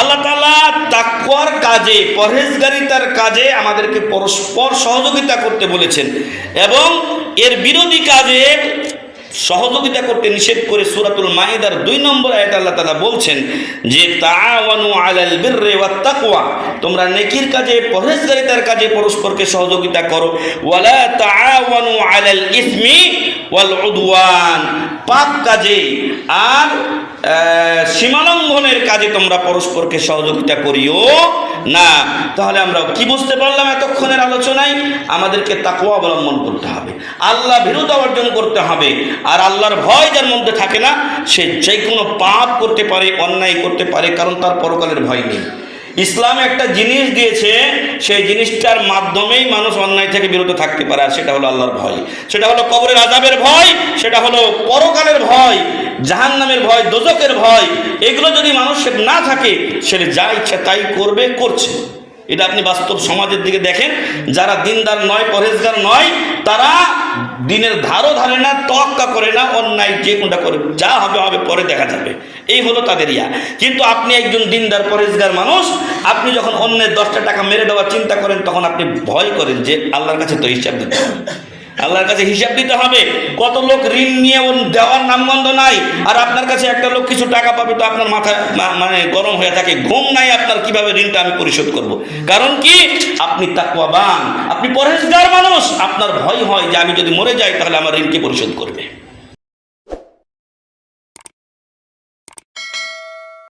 আল্লাহ তালা তাকুয়ার কাজে, পরহেজগারিতার কাজে আমাদেরকে পরস্পর সহযোগিতা করতে বলেছেন এবং এর বিরোধী কাজে সহযোগিতা করতে নিষেধ করে সুরাতুল মাইদার দুই নম্বর আয়াত আল্লাহ তালা বলছেন যে, তাআওয়ানু আলাল বিররি ওয়াত তাকওয়া তোমরা নেকির কাজে, পরহেজগারিতার কাজে পরস্পরকে সহযোগিতা করো। ওয়ালা তাআওয়ানু আলাল ইসমি ওয়াল উদওয়ান পাপ কাজে আর সীমালঙ্ঘনের কাজে তোমরা পরস্পরকে সহযোগিতা করিও না। তাহলে আমরা কি বুঝতে পারলাম এতক্ষণের আলোচনায়? আমাদেরকে তাকুয়া অবলম্বন করতে হবে। আল্লাহ বিরোধা অর্জন করতে হবে। আর আল্লাহর ভয় যার মধ্যে থাকে না, সে যে কোনো পাপ করতে পারে, অন্যায় করতে পারে, কারণ তার পরকালের ভয় নেই। ইসলাম একটা জিনিস দিয়েছে, সেই জিনিসটার মাধ্যমেই মানুষ অন্যায় থেকে বিরত থাকতে পারে, আর সেটা হলো আল্লাহর ভয়। সেটা হলো কবরের আজাবের ভয়, সেটা হলো পরকালের ভয়, জাহান্নামের ভয় দোজকের ভয়। এগুলো যদি মানুষের না থাকে, সে যা ইচ্ছা তাই করবে, করছে। এটা আপনি বাস্তব সমাজের দিকে দেখেন, যারা দিনদার নয় পরেজগার নয়, তারা দিনের ধারও ধারে না তক্কা করে না, অন্যায় যে কোনটা করে, যা হবে হবে, পরে দেখা যাবে। এই হলো তাদের ইয়া। কিন্তু আপনি একজন দিনদার, পরেজগার মানুষ, আপনি যখন অন্যের দশটা টাকা মেরে দেওয়ার চিন্তা করেন, তখন আপনি ভয় করেন যে আল্লাহর কাছে তো হিসাব দিতে হবে। আল্লাহর কাছে হিসাব দিতে হবে। কত লোক ঋণ নিয়ে দেওয়ার নামগন্ধ নাই, আর আপনার কাছে একটা লোক কিছু টাকা পাবে তো আপনার মাথা মানে গরম হয়ে থাকে, ঘুম নাই, আপনার কীভাবে ঋণটা আমি পরিশোধ করব। কারণ কি? আপনি তাকুয়াবান আপনি পরহেজগার মানুষ, আপনার ভয় হয় যে আমি যদি মরে যাই তাহলে আমার ঋণকে পরিশোধ করবে?